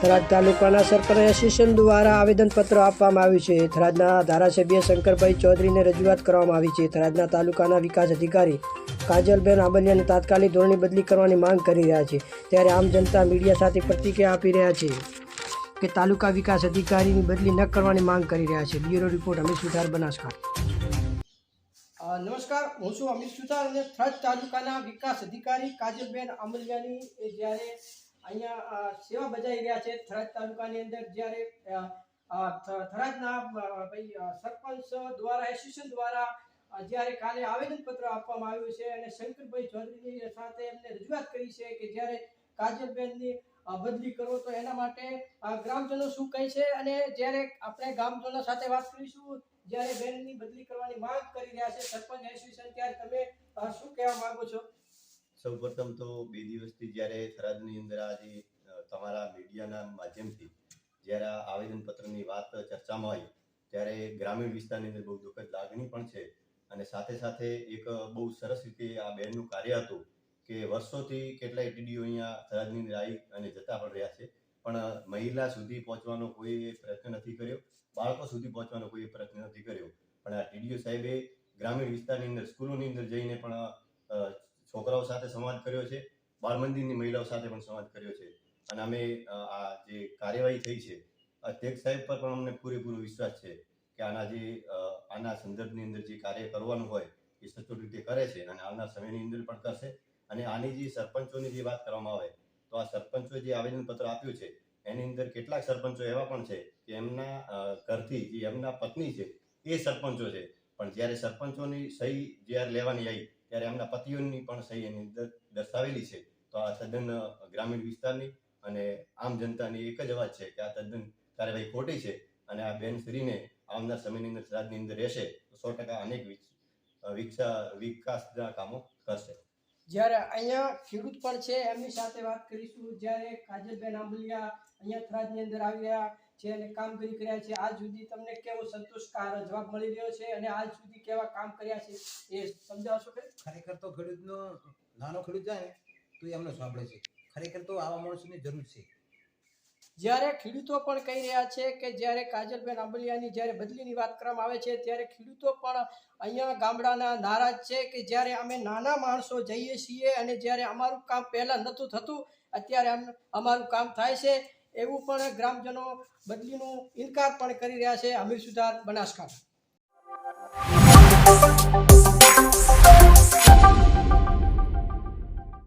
થરાદ તાલુકાના સરપંચ એસોસિએશન દ્વારા આવેદનપત્ર આપવામાં આવ્યું છે. થરાદના ધારાસભ્ય શંકરભાઈ ચૌધરીને રજૂઆત કરવામાં આવી છે. થરાદના તાલુકાના વિકાસ અધિકારી કાજલબેન આબલિયાને તાત્કાલિક ધોરણે બદલી કરવાની માંગ કરી રહ્યા છે. ત્યારે આમ જનતા મીડિયા સાથે પ્રતિક્રિયા આપી રહ્યા છે કે તાલુકા વિકાસ અધિકારીની બદલી ન કરવાની માંગ કરી રહ્યા છે. Bureau report Amit Suthar, Banaskantha. નમસ્કાર. હું છું અમિત સુથાર અને થરાદ તાલુકાના વિકાસ અધિકારી કાજલબેન આંબલિયાની જ્યારે અહીંયા સેવા બજાવી રહ્યા છે. થરાદ તાલુકાની અંદર જ્યારે થરાદના ભાઈ સરપંચ દ્વારા, એસોસિએશન દ્વારા જ્યારે કાલે આવેદનપત્ર આપવામાં આવ્યું છે અને શંકરભાઈ ચૌધરીની સાથે એમને રજૂઆત કરી છે કે જ્યારે કાજલબેનની બદલી કરો તો એના માટે ગ્રામજનો શું કહે છે અને જ્યારે આપણે ગ્રામજનો સાથે વાત કરીશું, જ્યારે બેનની બદલી કરવાની માંગ કરી રહ્યા છે સરપંચ, એસોસિએશન, ત્યારે તમે શું કહેવા માંગો છો? સૌ પ્રથમ તો બે દિવસથી જ્યારે થરાદની અંદર આજે તમારા મીડિયાના માધ્યમથી જ્યારે આ આવેદનપત્રની વાત ચર્ચામાં આવી, ત્યારે ગ્રામીણ વિસ્તારની અંદર બહુ દુઃખદ લાગણી પણ છે. અને સાથે સાથે એક બહુ સરસ રીતે આ બેનનું કાર્ય હતું કે વર્ષોથી કેટલાય ટીડીઓ અહીંયા થરાદની અંદર આવી અને જતા પણ રહ્યા છે. પણ મહિલા સુધી પહોંચવાનો કોઈ પ્રયત્ન નથી કર્યો, બાળકો સુધી પહોંચવાનો કોઈ પ્રયત્ન નથી કર્યો. પણ આ ટીડીઓ સાહેબે ગ્રામીણ વિસ્તારની અંદર, સ્કૂલોની અંદર જઈને પણ છોકરાઓ સાથે સંવાદ કર્યો છે, બાળ મંદિરની મહિલાઓ સાથે પણ સંવાદ કર્યો છે. અને અમે આ જે કાર્યવાહી થઈ છે અધ્યક્ષ સાહેબ પર પણ અમને પૂરેપૂરો વિશ્વાસ છે કે આના જે આના સંદર્ભની અંદર જે કાર્ય કરવાનું હોય એ સચોટ રીતે કરે છે અને આવનાર સમયની અંદર પણ કરશે. અને આની જે સરપંચોની જે વાત કરવામાં આવે, તો આ સરપંચોએ જે આવેદનપત્ર આપ્યું છે, એની અંદર કેટલાક સરપંચો એવા પણ છે કે એમના ઘરથી જે એમના પત્ની છે એ સરપંચો છે. પણ જ્યારે સરપંચોની સહી જ્યારે લેવાની આવી ત્યારે એમના પતિઓની પણ સહી એની અંદર દર્શાવેલી છે. તો આ તદ્દન ગ્રામીણ વિસ્તારની અને આમ જનતાની એક જ અવાજ છે કે આ તદ્દન કાર્યવાહી ખોટી છે અને આ બેન શ્રીને આવનાર સમયની અંદર રાજની અંદર રહેશે, તો સો ટકા અનેક વિક- વિકસા, વિકાસના કામો કરશે. જ્યારે અહીંયા ખેડૂત પણ છે, એમની સાથે વાત કરીશું. જ્યારે કાજલબેન આંબલિયા અહીંયા થરાદની અંદર આવ્યા છે અને કામ કરી રહ્યા છે આજ સુધી તમને કેવો સંતોષકારક જવાબ મળી રહ્યો છે અને આજ સુધી કેવા કામ કર્યા છે એ સમજાવશો કે ખરેખર તો ખેડૂતનો નાનો ખેડૂત જાય તો એમને સાંભળે છે. ખરેખર તો આવા માણસોની જરૂર છે. જ્યારે ખેડૂતો પણ કહી રહ્યા છે કે જ્યારે કાજલબેન આંબલિયાની જ્યારે બદલીની વાત કરવામાં આવે છે ત્યારે ખેડૂતો પણ અહીંયા ગામડાના નારાજ છે કે જ્યારે અમે નાના માણસો જઈએ છીએ અને જ્યારે અમારું કામ પહેલાં નહોતું થતું અત્યારે અમારું કામ થાય છે. એવું પણ ગ્રામજનો બદલીનું ઇનકાર પણ કરી રહ્યા છે અમીર સુધાર બનાસકાંઠા.